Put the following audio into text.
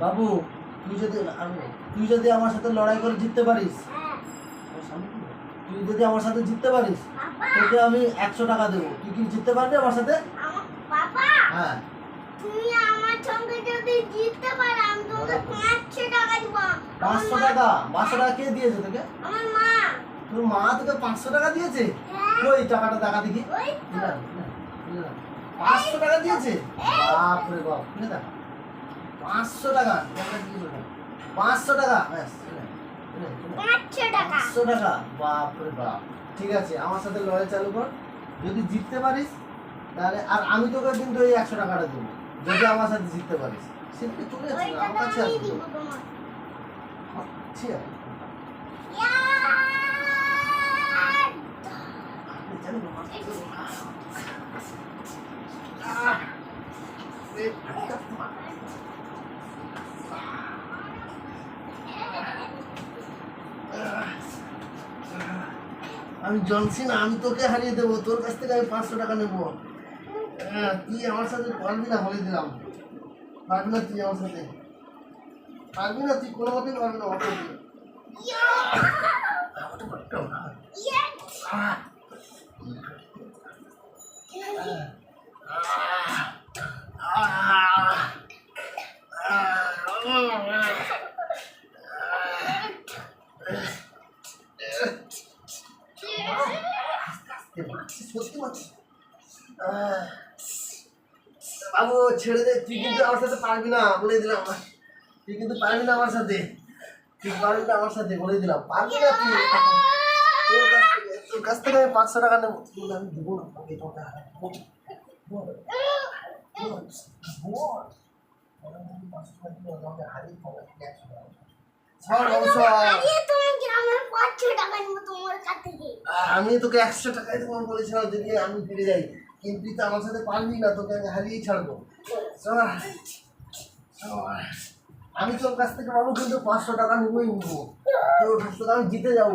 বাবু তুই যদি তুই যদি আমার সাথে লড়াই করে জিততে পারিস? তুই যদি আমার সাথে জিততে পারিস তোকে আমি একশো টাকা দেবো। তুই কি জিততে পারবি আমার সাথে? বাবা! হ্যাঁ। তুমি আমার সঙ্গে যদি জিততে পারো আমি তোমাকে পাঁচশো টাকা দিব। আমার পাঁচশো মা- টাকা? পাঁচশো টাকা কে দিয়েছে তোকে? আমার মা। তোর মা তোকে পাঁচশো টাকা দিয়েছে? হ্যাঁ। ওই টাকাটা দেখা দেখি? ওই তো। না, না, না। পাঁচশো টাকা দিয়েছে? বাপ রে বাপ বুঝলে দেখ পাঁচশো টাকা। পাঁচশো টাকা? পাঁচশো টাকা। টাকা। বাপ। ঠিক আছে আমার সাথে লড়াই চালু কর। যদি জিততে পারিস তাহলে আর আমি তোকে কিন্তু এই একশো টাকাটা দেবো। যদি আমার সাথে জিততে পারিস। সেদিকে চলে ওই আমার কাছে আসবে আচ্ছা ইয়ার! আমি জনসিন আমি তোকে হারিয়ে দেবো তোর কাছ থেকে আমি পাঁচশো টাকা নেব। হ্যাঁ, তুই আমার সাথে পারবি না বলে দিলাম। পারবি না তুই আমার সাথে। পারবি না তুই কোনো মতেই পারবি না অটো দিয়ে ইয়ার! সত্যি মারছি বাবু ছেড়ে দে তুই কিন্তু আমার সাথে পারবি না বলে দিলাম। তুই কিন্তু পারবি না আমার সাথে। তুই পারবি না আমার সাথে বলে দিলাম। পারবি না তুই। তোর কাছ থেকে আমি পাঁচশো টাকা নেব। তুই আমি দেবো না না, আমাকে হারিয়ে তোমার কাছ। আমি তোকে একশো টাকায় তোমার বলেছিলাম যদি আমি ফিরে যাই কিন্তু তুই তো আমার সাথে পারবি না তোকে আমি হারিয়ে ছাড়বো। আমি তোর কাছ থেকে পাবো কিন্তু পাঁচশো টাকা নিবই নিবো। তোর আমি জিতে যাব।